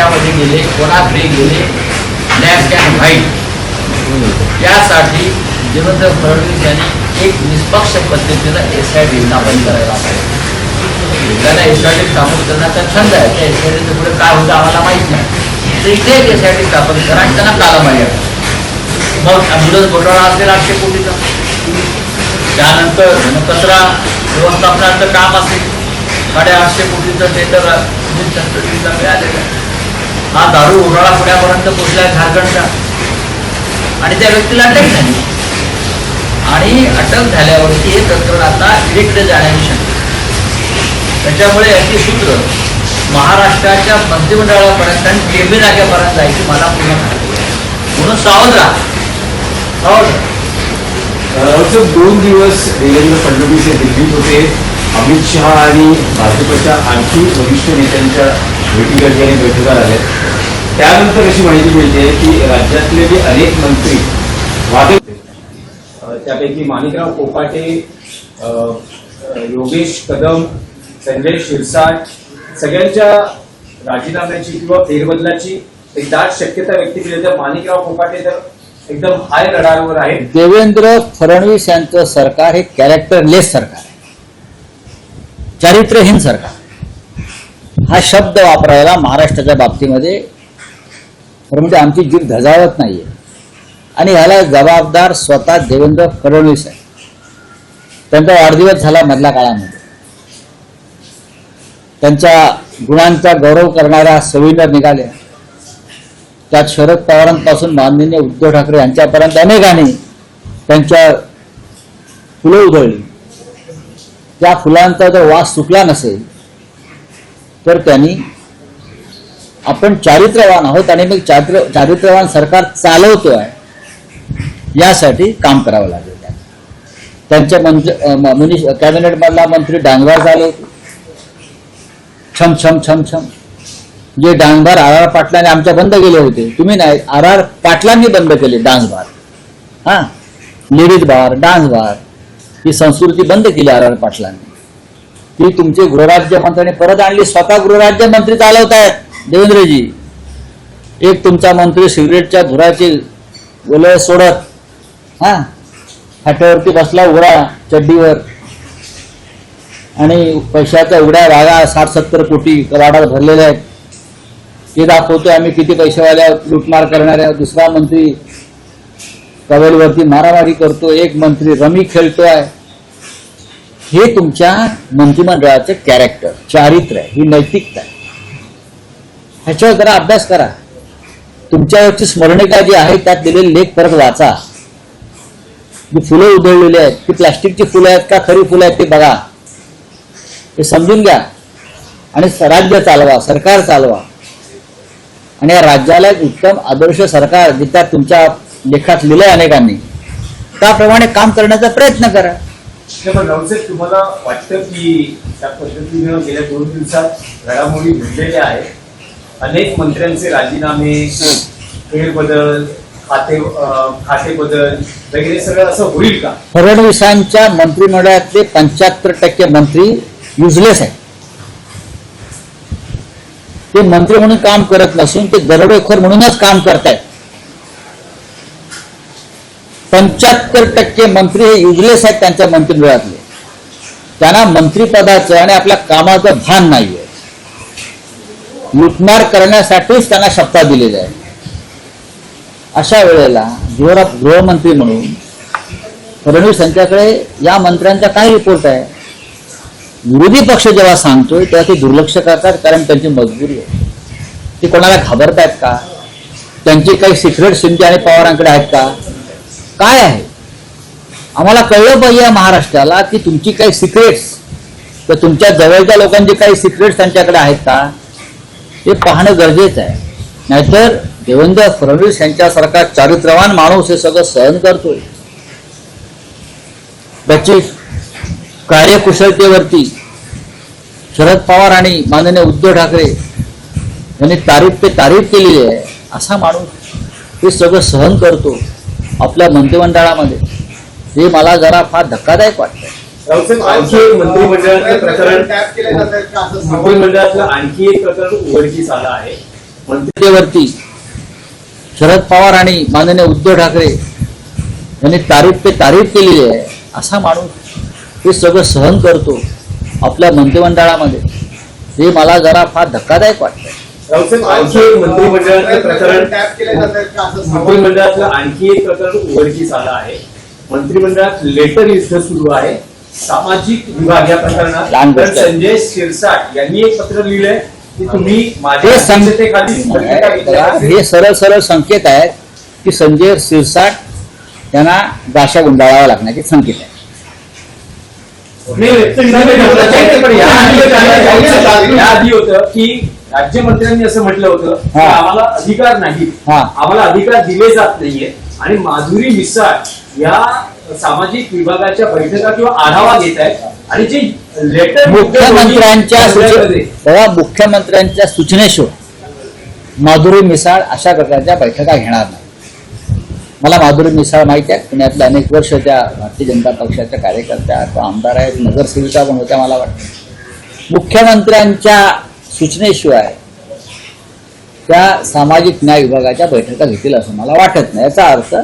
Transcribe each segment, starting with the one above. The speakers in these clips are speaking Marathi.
कशामध्ये गेले कोणाकडे गेले ब्लॅक अँड व्हाईट यासाठी देवेंद्र फडणवीस यांनी एक निष्पक्ष पद्धतीनं एस आय डी स्थापन करायला पाहिजे. त्याला एस आय डी स्थापन करण्याचा छंद आहे त्या एस आय डीचं पुढे काय होतं आम्हाला माहीत नाही. तर इथे एक एस आय डी स्थापन करा आणि त्यांना कालमर्यादा मग ॲम्ब्युलन्स घोटाळा असेल आठशे कोटीचा. त्यानंतर कचरा व्यवस्थापनाचं काम असेल. साडे आठशे कोटीचं टेंडर मिळालेलं आहे. हा दारू उन्हाळा पुण्यापर्यंत पोहोचला झारखंडचा. आणि त्या व्यक्तीला अटक झाली. आणि अटक झाल्यावरती हे प्रकरण आता ईडीकडे जाण्याची शक्यता त्याच्यामुळे याची सूत्र महाराष्ट्राच्या मंत्रिमंडळापर्यंत आणि टेबी नाक्यापर्यंत जायची मला पूर्ण म्हणून सावध राहा. सावध दोन दिवस देवेंद्र फडणवीस हे दिल्लीत होते. अमित शहा आणि भाजपच्या आणखी वरिष्ठ नेत्यांच्या भेटी आणि बैठका झाल्या. त्यानंतर अशी माहिती मिळते की राज्यातले जे अनेक मंत्री वादळ अ, त्यापैकी माणिकराव अ, योगेश कदम संजय शिरसाट सगळ्यांच्या राजीनाम्याची किंवा फेरबदलाची एक दाट शक्यता व्यक्त केली तर माणिकराव कोकाटे तर एकदम हाय रडारवर आहेत. देवेंद्र फडणवीस यांचं सरकार हे कॅरेक्टरलेस सरकार आहे. चारित्र्यहीन सरकार हा शब्द वापरायला महाराष्ट्राच्या बाबतीमध्ये खरं म्हणजे आमची जीभ धजावत नाहीये. आणि ह्याला जबाबदार स्वतः देवेंद्र फडणवीस आहे त्यांचा वाढदिवस झाला मधल्या काळामध्ये. त्यांच्या गुणांचा गौरव करणाऱ्या सविनर निघाल्या त्यात शरद पवारांपासून माननीय उद्धव ठाकरे यांच्यापर्यंत अनेकांनी त्यांच्या फुलं उधळली. त्या फुलांचा जर वास सुटला नसेल तर त्यांनी आपण चारित्र्यवान आहोत आणि मग चारित्र चारित्र्यवान सरकार चालवतोय यासाठी काम करावं लागेल. त्यांच्या मंत्री मुनिश कॅबिनेटमधला मंत्री डांगवार झाले. होते छम छम छम छम. जे डांगभार आर आर पाटलांनी आमच्या बंद केले होते. तुम्ही नाही आर आर पाटलांनी बंद केले डान्स बार हा? लेडीज बार डान्स बार ही संस्कृती बंद केली आर आर पाटलांनी. ती तुमचे गृहराज्य परत आणली स्वतः गृहराज्य मंत्री चालवत आहेत देवेंद्रजी. एक तुमचा मंत्री सिगरेटच्या धुराची ओलय सोडत हा फाट्यावरती बसला उघडा चड्डीवर. आणि पैशाच्या उघड्या रागा साठ सत्तर कोटी कवाडात भरलेल्या आहेत. ते दाखवतोय आम्ही किती पैसेवाल्या लुटमार करणाऱ्या दुसरा मंत्री कवेलवरती मारामारी करतो एक मंत्री रमी खेळतोय. हे तुमच्या मंत्रिमंडळाचं कॅरेक्टर चारित्र्य ही नैतिकता आहे. ह्याच्यावर जरा अभ्यास करा. तुमच्यावरची स्मरणिका जी आहे त्यात दिलेले लेख परत वाचा. जी फुलं उधळलेली आहेत ती प्लास्टिकची फुलं आहेत का खरी फुलं आहेत ते बघा. हे समजून घ्या. आणि राज्य चालवा सरकार चालवा. आणि या राज्याला एक उत्तम आदर्श सरकार जिथं तुमच्या लेखात लिहिलंय अनेकांनी. त्याप्रमाणे काम करण्याचा प्रयत्न करा. राऊतसाहेब तुम्हाला वाटतं की त्या पद्धतीनं गेल्या दोन दिवसात घडामोडी घडलेल्या आहेत. अनेक मंत्र्यांचे राजीनामे फेरबदल खाते खाते बदल वगैरे सगळं असं होईल का? फडणवीसांच्या मंत्रिमंडळातले पंच्याहत्तर टक्के मंत्री युजलेस आहेत. ते मंत्री म्हणून काम करत नसून ते दरोडेखोर म्हणूनच काम करतायत. पंच्याहत्तर टक्के मंत्री हे युजलेस आहेत त्यांच्या मंत्रिमंडळातले. त्यांना मंत्रिपदाचं आणि आपल्या कामाचं भान नाहीये. लुटमार करण्यासाठीच त्यांना शपथा दिलेली आहे. अशा वेळेला गृह गृहमंत्री म्हणून फडणवीस यांच्याकडे या मंत्र्यांचा काय रिपोर्ट आहे? विरोधी पक्ष जेव्हा सांगतोय तेव्हा ते दुर्लक्ष करतात कारण त्यांची मजबुरी आहे. ते कोणाला घाबरतायत का? त्यांची काही सिक्रेट शिंदे आणि पवारांकडे आहेत का? काय आहे? आम्हाला कळलं पाहिजे या महाराष्ट्राला की तुमची काही सिक्रेट्स तर तुमच्या जवळच्या लोकांचे काही सिक्रेट्स त्यांच्याकडे आहेत का? ते पाहणं गरजेचं आहे. नाहीतर देवेंद्र फडणवीस यांच्यासारखा चारित्र्यवान माणूस हे सगळं सहन करतोय. त्याची कार्यकुशलतेवरती शरद पवार आणि माननीय उद्धव ठाकरे यांनी तारीफ ते तारीफ केलेली आहे. असा माणूस हे सगळं सहन करतो. आपल्या मंत्रिमंडळामध्ये. हे मला जरा फार धक्कादायक वाटतं राऊतसाहेब आणखी एक मंत्रिमंडळातलं आणखी एक प्रकरण उघडकीस आलं आहे. शरद पवार आणि माननीय उद्धव ठाकरे यांनी तारीफ पे तारीफ केलेली आहे असा माणूस हे सगळं सहन करतो आपल्या मंत्रिमंडळामध्ये. हे मला जरा फार धक्कादायक वाटतं आणखी एक मंत्रिमंडळातलं प्रकरण मंत्रिमंडळातलं आणखी एक प्रकरण उघडकीस आलं आहे मंत्रिमंडळात लेटर युद्ध सुरू आहे सामाजिक विभाग या लहान प्रकरणात तर. संजय शिरसाट यांनी एक पत्र लिहिलंय की तुम्ही माझ्या हे सं- अध्यक्षतेखाली भूमिका घेतल्या पाहिजे. हे सरळ सरळ संकेत आहेत की संजय सिरसाट यांना गाशा गुंडाळावा लागण्याचे संकेत आहे याआधी होतं की राज्यमंत्र्यांनी असं म्हटलं होतं की हा. आम्हाला अधिकार नाही हा. आम्हाला अधिकार दिले जात नाहीये. आणि माधुरी मिसाळ या सामाजिक विभागाच्या बैठका किंवा आढावा घेत आहेत. आणि जे लेटर मुख्यमंत्र्यांच्या सूचे तेव्हा मुख्यमंत्र्यांच्या सूचनेशिवाय माधुरी मिसाळ अशा प्रकारच्या बैठका घेणार नाही. मला माधुरी मिसाळ माहिती आहे पुण्यातल्या अनेक वर्ष त्या भारतीय जनता पक्षाच्या कार्यकर्त्या किंवा आमदार आहेत नगरसेविका पण होत्या मला वाटतं. मुख्यमंत्र्यांच्या सूचनेशिवाय त्या सामाजिक न्याय विभागाच्या बैठका घेतील असं मला वाटत नाही. याचा अर्थ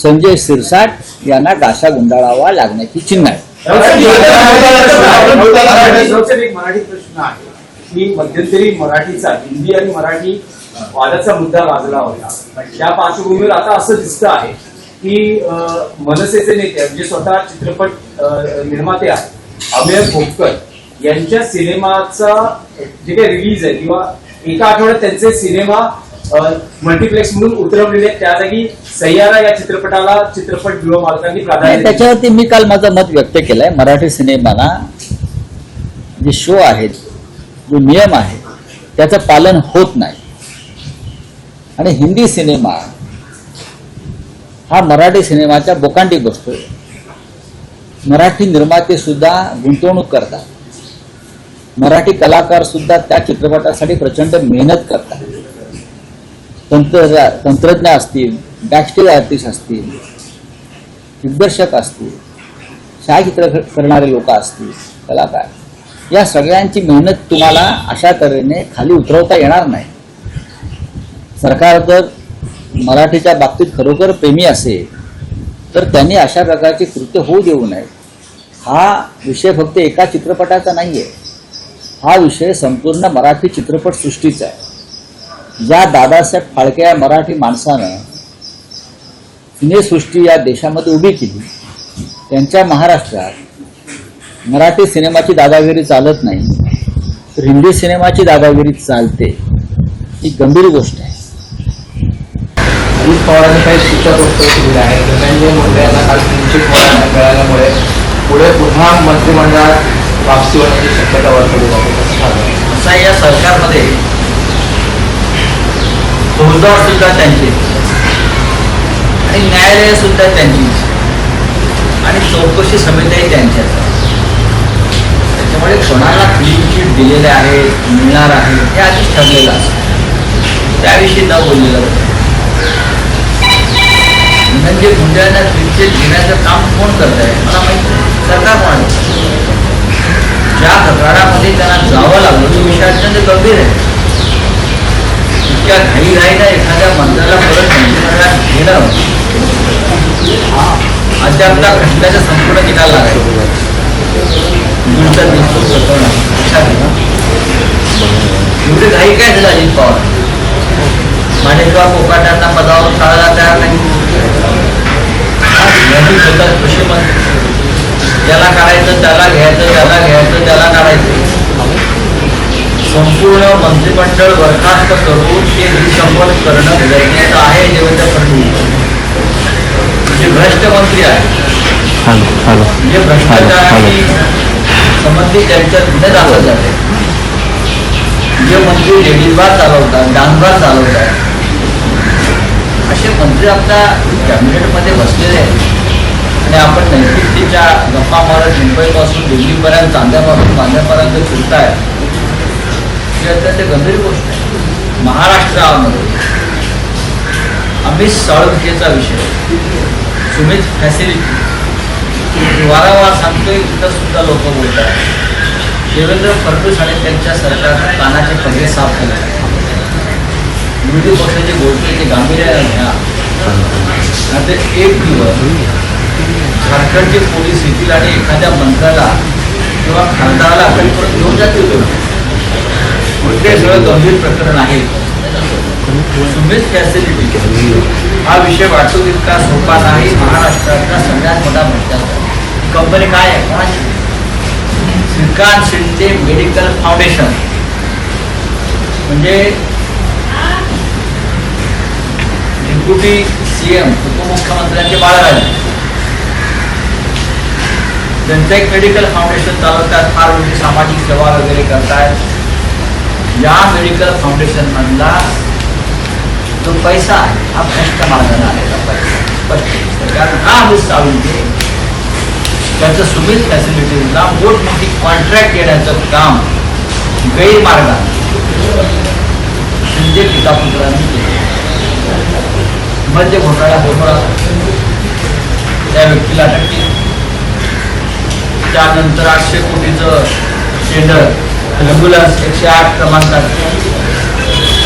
संजय सिरसाट यांना डाशा गुंडाळावा लागण्याची चिन्ह आहे. एक मराठी प्रश्न आहे. की मध्यंतरी मराठीचा हिंदी आणि मराठी वादाचा मुद्दा गाजला होता. त्या पार्श्वभूमीवर आता असं दिसतं आहे की मनसेचे नेते म्हणजे स्वतः चित्रपट निर्माते आहेत अमेय भोपकर यांच्या सिनेमाचा जे काही रिलीज आहे किंवा एका आठवड्यात त्यांचे सिनेमा मल्टिप्लेक्स म्हणून उतरवलेले. त्या जागी सह्यारा या चित्रपटाला चित्रपट गृह मालकांनी प्राधान्य. त्याच्यावरती मी काल माझं मत व्यक्त केलंय मराठी सिनेमाला जे शो आहेत जो नियम आहे त्याचं पालन होत नाही आणि हिंदी सिनेमा हा मराठी सिनेमाच्या बोकांडी बसतोय मराठी निर्माते सुद्धा गुंतवणूक करतात मराठी कलाकार सुद्धा त्या चित्रपटासाठी प्रचंड मेहनत करतात. तंत्र तंत्रज्ञ असतील बॅकस्टेज आर्टिस्ट असतील दिग्दर्शक असतील छायाचित्र करणारे लोक असतील कलाकार. या सगळ्यांची मेहनत तुम्हाला अशा तऱ्हेने खाली उतरवता येणार नाही. सरकार जर मराठीच्या बाबतीत खरोखर प्रेमी असेल तर त्यांनी अशा प्रकारची कृत्य होऊ देऊ नये. हा विषय फक्त एका चित्रपटाचा नाही आहे हा विषय संपूर्ण मराठी चित्रपटसृष्टीचा आहे. ज्या दादासाहेब फाळके या मराठी माणसानं सिनेसृष्टी या देशामध्ये उभी केली त्यांच्या महाराष्ट्रात मराठी सिनेमाची दादागिरी चालत नाही तर हिंदी सिनेमाची दादागिरी चालते ही गंभीर गोष्ट आहे. अजित पवारांनी काही सूचक वक्तव्य केलेले आहे धनंजय मुंडे यांना काल क्लीनचिट मिळाल्यामुळे पुढे पुन्हा मंत्रिमंडळात वापसी होण्याची शक्यता वर्तवली जाते कसं असं या सरकारमध्ये धोरदार सुद्धा त्यांचे. आणि न्यायालय सुद्धा त्यांचीच आणि चौकशी समित्याही त्यांच्याच त्याच्यामुळे कोणाला क्लीन चिट दिलेले आहे मिळणार आहे हे आधीच ठरलेलं असतं. त्याविषयी न बोललेलं होतं. म्हणजे गुंड्यांना क्लीन चिट देण्याचं काम कोण करत आहे मला माहिती नाही. सरकार कोण ज्या प्रकारामध्ये त्यांना जावं लागलं तो विषय अत्यंत गंभीर आहे. इतक्या घाई घाईला एखाद्या मंत्र्याला परत मंत्रिमंडळात घेणं त्या खटल्याचा संपूर्ण निकाल लागायचा तुमचा दिसतो स्वतः लक्षात एवढी घाई काय झालं अजित पवार? माणिकराव कोकाट्यांना पदावर काढायला तयार नाही. यांनी कृषी मंत्री ज्याला काढायचं त्याला घ्यायचं त्याला घ्यायचं त्याला काढायचं संपूर्ण मंत्रिमंडळ बरखास्त करून ते रिसंपन करणं गरजेचं आहे देवेंद्र फडणवीस. जे भ्रष्ट मंत्री आहे जे भ्रष्टाचाराशी संबंधित त्यांच्यात गुन्हे दाखल झाले. जे मंत्री लेडीज बार चालवतात डान्स बार चालवतात. असे मंत्री आपल्या कॅबिनेटमध्ये बसलेले आहेत. आणि आपण नैतिकतेच्या गप्पा मारत मुंबईपासून दिल्लीपर्यंत चांद्यापासून बांद्यापर्यंत फिरताय. ही अत्यंत गंभीर गोष्ट आहे. महाराष्ट्रामध्ये अमित साळुंकेचा विषय सुमित फॅसिलिटी वारंवार सांगतोय इथं सुद्धा लोक बोलतात देवेंद्र फडणवीस आणि त्यांच्या सरकारनं कानाचे पडदे साफ केले. विरोधी पक्षाचे बोलतोय ते गांभीर्याने घ्या. ते एक दिवस झारखंडचे पोलीस येतील आणि एखाद्या मंत्र्याला किंवा खासदाराला अटक करून घेऊन जातील ते. म्हणजे सगळं गंभीर प्रकरण आहे. सुमित फॅसिलिटी. हा विषय वाटतो तितका सोपा नाही. महाराष्ट्रातला सगळ्यात मोठा भ्रष्टाचार कंपनी काय आहे? कोणाची श्रीकांत शिंदे मेडिकल फाउंडेशन. म्हणजे डेप्युटी सीएम उपमुख्यमंत्र्यांचे बाळ एक मेडिकल फाउंडेशन चालवतात फार मोठी सामाजिक सेवा वगैरे करतायत या मेडिकल फाउंडेशन मधला जो पैसा आहे हा भ्रष्ट मार्गाने आलेला पैसा. कारण हा अमित सावंत त्याचं सुमित फॅसिलिटीजला मोठमोठी कॉन्ट्रॅक्ट देण्याचं काम। गैरमार्गाने शिंदे पिता पुत्रांनी केलं मध्य घोटाळा घोटाळा त्या व्यक्तीला केली त्यानंतर आठशे कोटीचं टेंडर ॲम्ब्युलन्स एकशे आठ क्रमांकाचे.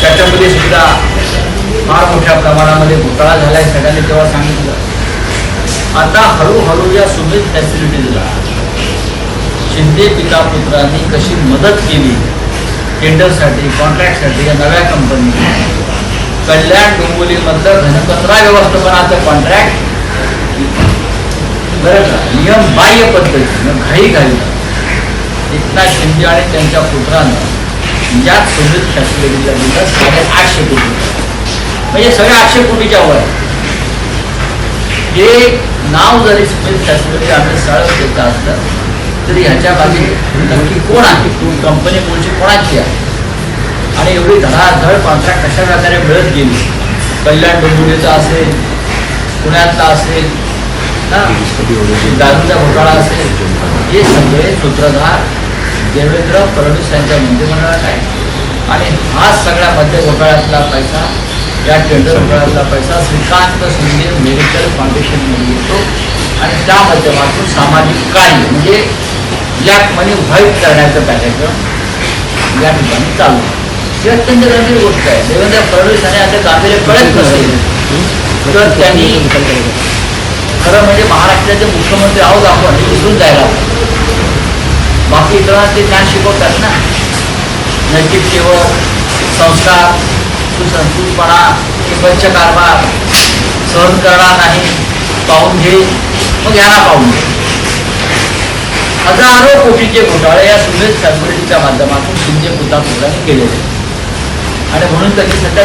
त्याच्यामध्ये सुद्धा फार मोठ्या प्रमाणामध्ये घोटाळा झाला आहे सगळ्यांनी तेव्हा सांगितलं. आता हळूहळू या सुमित फॅसिलिटीजला शिंदे पिता पुत्रांनी कशी मदत केली टेंडरसाठी कॉन्ट्रॅक्टसाठी या नव्या कंपनी कल्याण डोंबिवलीमधलं घनकचरा व्यवस्थापनाचं कॉन्ट्रॅक्ट बरं का? नियम बाह्य पद्धतीनं घाई घाई. एकनाथ शिंदे आणि त्यांच्या पुत्रानं या सुंदर फॅसिलिटीला दिलं साडे आठशे कोटी म्हणजे सगळे आठशे कोटीच्या वर. हे नाव जरी सुमित फॅसिलिटी आम्ही सळक देत असलं तरी ह्याच्या मागे नक्की कोण आहे? कंपनी कोणची कोणाची आहे? आणि एवढी धडाधड कॉन्ट्रॅक्ट कशा प्रकारे मिळत गेली? कल्याण डोंबिवलीचा असेल पुण्यातला असेल दारूचा घोटाळा असेल. हे सगळे सूत्रधार देवेंद्र फडणवीस यांच्या मंत्रिमंडळात आहे आणि हा सगळ्या मध्य घोटाळ्यातला पैसा या टेंडर घोटाळ्यातला पैसा श्रीकांत शिंदे मेडिकल फाउंडेशनमध्ये येतो. आणि त्या माध्यमातून सामाजिक कार्य म्हणजे ब्लॅक मनी व्हाईट करण्याचं कार्यक्रम या ठिकाणी चालू ही अत्यंत गंभीर गोष्ट आहे. देवेंद्र फडणवीस यांनी आता गांभीर्य कळत नसेल तर त्यांनी खरं म्हणजे महाराष्ट्राचे मुख्यमंत्री आहोत आपण हे विसरून जायला बाकी इतरांना ते ज्ञान शिकवतात ना. नैतिकतेवर संस्कार सुसंस्कृतपणा पंच कारभार सहन करणार नाही पाहून घे मग यांना पाहून घे हजारो कोटीचे घोटाळे या सुरेश फॅसिलिटीच्या माध्यमातून शिंदे पुता केलेले आणि म्हणून त्यांनी सध्या